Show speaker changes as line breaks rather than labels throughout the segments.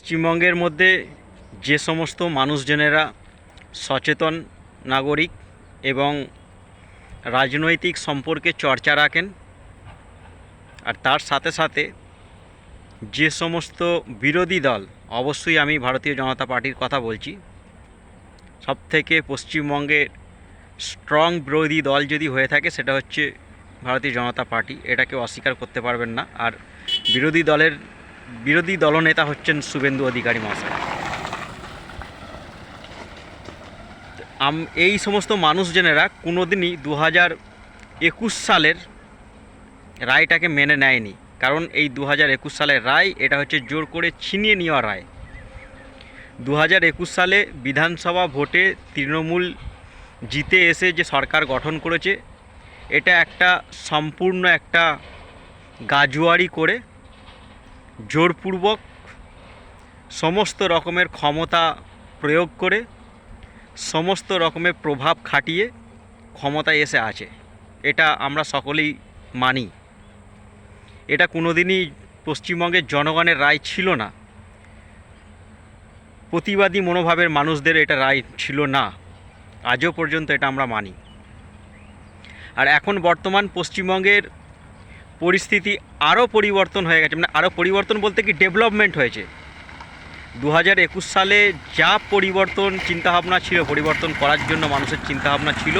পশ্চিমবঙ্গের মধ্যে যে সমস্ত মানুষজনেরা সচেতন নাগরিক এবং রাজনৈতিক সম্পর্কে চর্চা রাখেন, আর তার সাথে সাথে যে সমস্ত বিরোধী দল, অবশ্যই আমি ভারতীয় জনতা পার্টির কথা বলছি, সবথেকে পশ্চিমবঙ্গের স্ট্রং বিরোধী দল যদি হয়ে থাকে সেটা হচ্ছে ভারতীয় জনতা পার্টি। এটাকে অস্বীকার করতে পারবেন না। আর বিরোধী দলের বিরোধী দলনেতা হচ্ছেন শুভেন্দু অধিকারী মহাশয়। এই সমস্ত মানুষজনেরা কোনোদিনই দু হাজার একুশ সালের রায়টাকে মেনে নেয়নি। কারণ এই দু হাজার একুশ সালের রায়, এটা হচ্ছে জোর করে ছিনিয়ে নেওয়া রায়। দু হাজার একুশ সালে বিধানসভা ভোটে তৃণমূল জিতে এসে যে সরকার গঠন করেছে, এটা একটা সম্পূর্ণ একটা গাজুয়ারি করে জোরপূর্বক সমস্ত রকমের ক্ষমতা প্রয়োগ করে, সমস্ত রকমের প্রভাব খাটিয়ে ক্ষমতায় এসে আছে। এটা আমরা সকলেই মানি। এটা কোনোদিনই পশ্চিমবঙ্গের জনগণের রায় ছিল না। প্রতিবাদী মনোভাবের মানুষদের এটা রায় ছিল না। আজও পর্যন্ত এটা আমরা মানি। আর এখন বর্তমান পশ্চিমবঙ্গের পরিস্থিতি আরও পরিবর্তন হয়ে গেছে। মানে আরও পরিবর্তন বলতে কি ডেভেলপমেন্ট হয়েছে। দু হাজার একুশ সালে যা পরিবর্তন চিন্তাভাবনা ছিল, পরিবর্তন করার জন্য মানুষের চিন্তাভাবনা ছিল,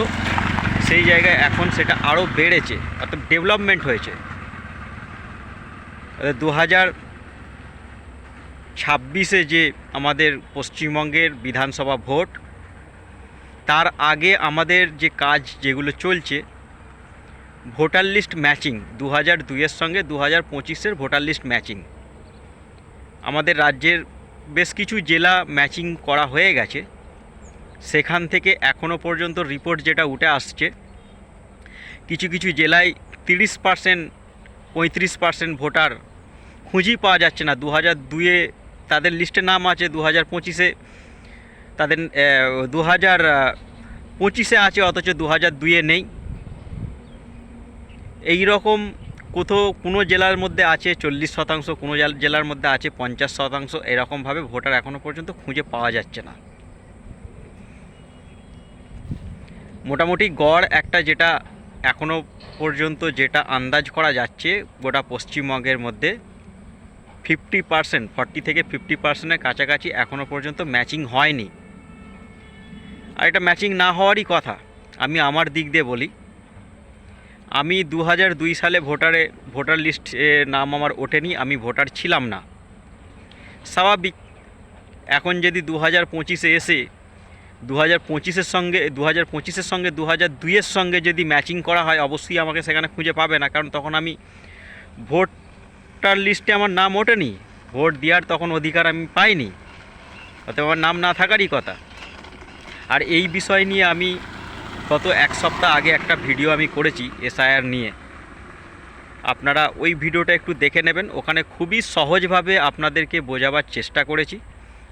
সেই জায়গায় এখন সেটা আরও বেড়েছে, অর্থাৎ ডেভেলপমেন্ট হয়েছে। দু হাজার ছাব্বিশে যে আমাদের পশ্চিমবঙ্গের বিধানসভা ভোট, তার আগে আমাদের যে কাজ যেগুলো চলছে ভোটার লিস্ট ম্যাচিং দু হাজার দুইয়ের সঙ্গে দু হাজার পঁচিশের ভোটার লিস্ট ম্যাচিং। আমাদের রাজ্যের বেশ কিছু জেলা ম্যাচিং করা হয়ে গেছে। সেখান থেকে এখনও পর্যন্ত রিপোর্ট যেটা উঠে আসছে, কিছু কিছু জেলায় তিরিশ পার্সেন্ট, পঁয়ত্রিশ পার্সেন্ট ভোটার খুঁজেই পাওয়া যাচ্ছে না। দু হাজার দুয়ে তাদের লিস্টে নাম আছে দু হাজার পঁচিশে তাদের দু হাজার পঁচিশে আছে, অথচ দু হাজার দুয়ে নেই। এই রকম কোথাও কোনো জেলার মধ্যে আছে চল্লিশ শতাংশ, কোনো জেলার মধ্যে আছে পঞ্চাশ শতাংশ, এরকমভাবে ভোটার এখনও পর্যন্ত খুঁজে পাওয়া যাচ্ছে না। মোটামুটি গড় একটা যেটা এখনও পর্যন্ত যেটা আন্দাজ করা যাচ্ছে, গোটা পশ্চিমবঙ্গের মধ্যে ফিফটি পার্সেন্ট, ফর্টি থেকে ফিফটি পার্সেন্টের কাছাকাছি এখনও পর্যন্ত ম্যাচিং হয়নি। আর এটা ম্যাচিং না হওয়ারই কথা। আমি আমার দিক দিয়ে বলি আমি দু দুই সালে ভোটারে, ভোটার লিস্ট নাম আমার ওঠেনি, আমি ভোটার ছিলাম না। স্বাভাবিক, এখন যদি দু হাজার পঁচিশে এসে দু হাজার পঁচিশের সঙ্গে দু হাজার পঁচিশের সঙ্গে দু হাজার দুইয়ের সঙ্গে যদি ম্যাচিং করা হয়, অবশ্যই আমাকে সেখানে খুঁজে পাবে না, কারণ তখন আমি ভোটার লিস্টে আমার নাম ওঠেনি। ভোট দেওয়ার তখন অধিকার আমি পাইনি। অতএব আমার নাম না থাকারই কথা। আর এই বিষয় নিয়ে আমি গত এক সপ্তাহ আগে একটা ভিডিও আমি করেছি এসআইআর নিয়ে। আপনারা ওই ভিডিওটা একটু দেখে নেবেন। ওখানে খুবই সহজভাবে আপনাদেরকে বোঝাবার চেষ্টা করেছি।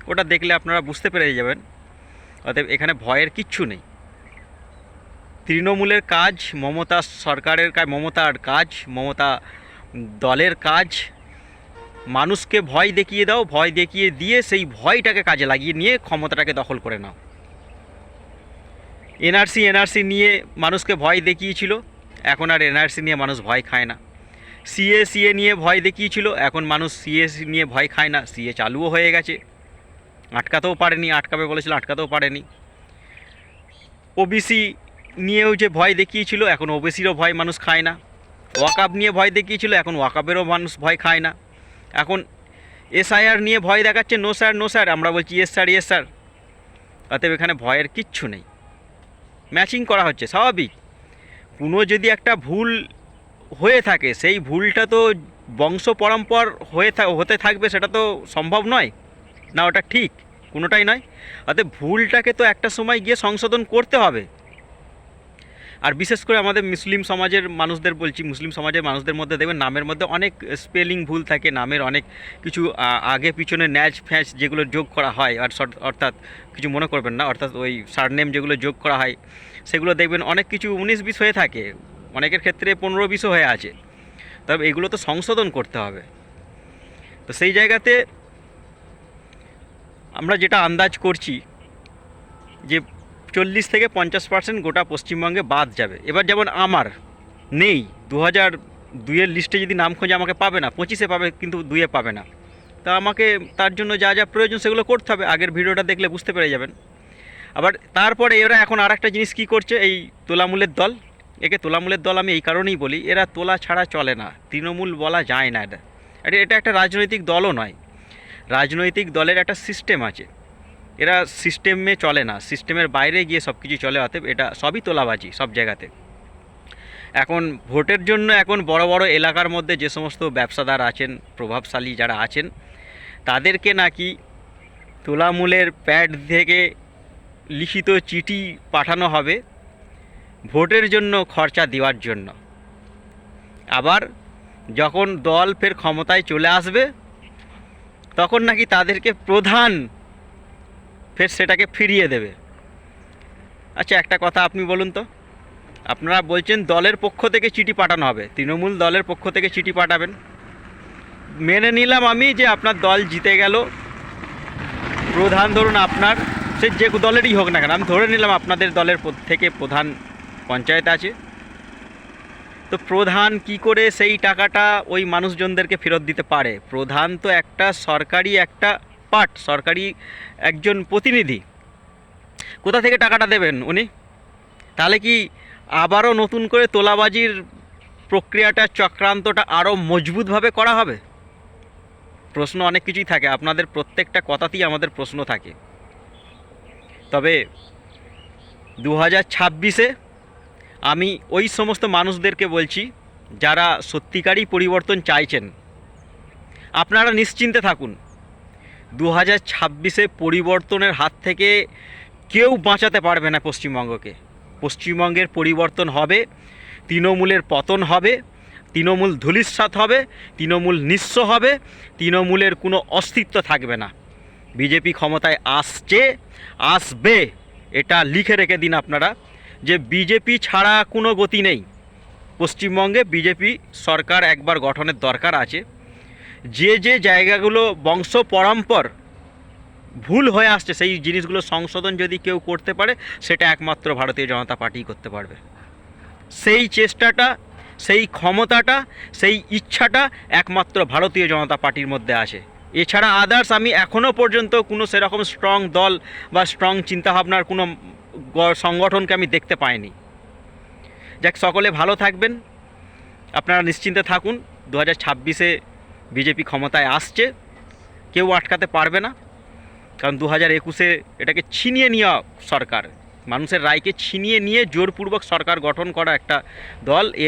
ওটা দেখলে আপনারা বুঝতে পেরে যাবেন। অতএব এখানে ভয়ের কিচ্ছু নেই। তৃণমূলের কাজ, মমতা সরকারের কাজ, মমতার কাজ, মমতা দলের কাজ। মানুষকে ভয় দেখিয়ে দাও, ভয় দেখিয়ে দিয়ে সেই ভয়টাকে কাজে লাগিয়ে নিয়ে ক্ষমতাটাকে দখল করে নাও। এনআরসি এনআরসি নিয়ে মানুষকে ভয় দেখিয়েছিল। এখন আর এনআরসি নিয়ে মানুষ ভয় খায় না। সিএ সিএ নিয়ে ভয় দেখিয়েছিল। এখন মানুষ সিএ নিয়ে ভয় খায় না। সিএ চালুও হয়ে গেছে। আটকাতেও পারেনি। আটকাবে বলেছিল, আটকাতেও পারেনি। ওবিসি নিয়েও যে ভয় দেখিয়েছিল, এখন ওবিসিরও ভয় মানুষ খায় না। ওয়াকাব নিয়ে ভয় দেখিয়েছিল, এখন ওয়াকাবেরও মানুষ ভয় খায় না। এখন এসআইআর নিয়ে ভয় দেখাচ্ছে নো স্যার নো স্যার আমরা বলছি এস স্যার এস স্যার অতএব এখানে ভয়ের কিচ্ছু নেই। ম্যাচিং করা হচ্ছে, স্বাভাবিক। কোনো যদি একটা ভুল হয়ে থাকে, সেই ভুলটা তো বংশ পরম্পর হয়ে হতে থাকবে, সেটা তো সম্ভব নয়। না, ওটা ঠিক, কোনোটাই নয়। অতএব ভুলটাকে তো একটা সময় গিয়ে সংশোধন করতে হবে। আর বিশেষ করে আমাদের মুসলিম সমাজের মানুষদের বলছি, মুসলিম সমাজের মানুষদের মধ্যে দেখবেন নামের মধ্যে অনেক স্পেলিং ভুল থাকে, নামের অনেক কিছু আগে পিছনে ন্যাচ ফ্যাচ যেগুলো যোগ করা হয়, আর অর্থাৎ কিছু মনে করবেন না, অর্থাৎ ওই সারনেম যেগুলো যোগ করা হয়, সেগুলো দেখবেন অনেক কিছু উনিশ বিশ হয়ে থাকে, অনেকের ক্ষেত্রে পনেরো বিশও হয়ে আছে। তবে এগুলো তো সংশোধন করতে হবে। তো সেই জায়গাতে আমরা যেটা আন্দাজ করছি যে চল্লিশ থেকে পঞ্চাশ পার্সেন্ট গোটা পশ্চিমবঙ্গে বাদ যাবে। এবার যেমন আমার নেই দু হাজার দুইয়ের লিস্টে যদি নাম খোঁজে আমাকে পাবে না, পঁচিশে পাবে কিন্তু দুয়ে পাবে না। তা আমাকে তার জন্য যা যা প্রয়োজন সেগুলো করতে হবে, আগের ভিডিওটা দেখলে বুঝতে পেরে যাবেন। আবার তারপরে এরা এখন আর একটা জিনিস কী করছে, এই তোলামূলের দল, একে তোলামূলের দল আমি এই কারণেই বলি, এরা তোলা ছাড়া চলে না, তৃণমূল বলা যায় না এটা। এটা একটা রাজনৈতিক দলও নয়। রাজনৈতিক দলের একটা সিস্টেম আছে। এরা সিস্টেমে চলে না সিস্টেমের বাইরে গিয়ে সব কিছু চলে, অতএব এটা সবই তোলাবাজি সব জায়গাতে। এখন ভোটের জন্য এখন বড় বড় এলাকার মধ্যে যে সমস্ত ব্যবসাদার আছেন, প্রভাবশালী যারা আছেন, তাদেরকে নাকি তোলামূলের প্যাড থেকে লিখিত চিঠি পাঠানো হবে ভোটের জন্য খরচা দেওয়ার জন্য। আবার যখন দল ফের ক্ষমতায় চলে আসবে, তখন নাকি তাদেরকে প্রধান ফের সেটাকে ফিরিয়ে দেবে। আচ্ছা একটা কথা আপনি বলুন তো। আপনারা বলছেন দলের পক্ষ থেকে চিঠি পাঠানো হবে। তৃণমূল দলের পক্ষ থেকে চিঠি পাঠাবেন। মেনে নিলাম আমি যে আপনার দল জিতে গেল। প্রধান ধরুন আপনার, সে যে দলেরই হোক না কেন, আমি ধরে নিলাম আপনাদের দলের থেকে প্রধান পঞ্চায়েত আছে। তো প্রধান কি করে সেই টাকাটা ওই মানুষজনদেরকে ফেরত দিতে পারে? প্রধান তো একটা সরকারি একটা পার্ট সরকারি একজন প্রতিনিধি। কোথা থেকে টাকাটা দেবেন উনি? তাহলে কি আবারও নতুন করে তোলাবাজির প্রক্রিয়াটা, চক্রান্তটা আরও মজবুতভাবে করা হবে? প্রশ্ন অনেক কিছুই থাকে, আপনাদের প্রত্যেকটা কথাতেই আমাদের প্রশ্ন থাকে। তবে দু হাজার ছাব্বিশে আমি ওই সমস্ত মানুষদেরকে বলছি, যারা সত্যিকারই পরিবর্তন চাইছেন, আপনারা নিশ্চিন্তে থাকুন। দু হাজার ছাব্বিশে পরিবর্তনের হাত থেকে কেউ বাঁচাতে পারবে না পশ্চিমবঙ্গকে। পশ্চিমবঙ্গের পরিবর্তন হবে, তৃণমূলের পতন হবে, তৃণমূল ধূলিসাৎ হবে, তৃণমূল নিঃস্ব হবে, তৃণমূলের কোনো অস্তিত্ব থাকবে না। বিজেপি ক্ষমতায় আসছে, আসবে, এটা লিখে রেখে দিন আপনারা, যে বিজেপি ছাড়া কোনো গতি নেই। পশ্চিমবঙ্গে বিজেপি সরকার একবার গঠনের দরকার আছে। যে যে জায়গাগুলো বংশ পরম্পর ভুল হয়ে আসছে, সেই জিনিসগুলো সংশোধন যদি কেউ করতে পারে, সেটা একমাত্র ভারতীয় জনতা পার্টি করতে পারবে। সেই চেষ্টাটা, সেই ক্ষমতাটা, সেই ইচ্ছাটা একমাত্র ভারতীয় জনতা পার্টির মধ্যে আছে। এছাড়া আদার্স আমি এখনও পর্যন্ত কোনো সেরকম স্ট্রং দল বা স্ট্রং চিন্তাভাবনার কোনো সংগঠনকে আমি দেখতে পাইনি। যাক, সকলে ভালো থাকবেন। আপনারা নিশ্চিন্তে থাকুন। দু হাজার ছাব্বিশে বিজেপি ক্ষমতায় আসছে, কেউ আটকাতে পারবে না। কারণ দু হাজার একুশে এটাকে ছিনিয়ে নেওয়া সরকার, মানুষের রায়কে ছিনিয়ে নিয়ে জোরপূর্বক সরকার গঠন করা একটা দল, এ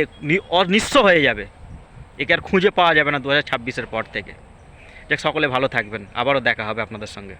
অনিশ্চ হয়ে যাবে। একে আর খুঁজে পাওয়া যাবে না দু হাজার ছাব্বিশের পর থেকে। যাক, সকলে ভালো থাকবেন। আবারও দেখা হবে আপনাদের সঙ্গে।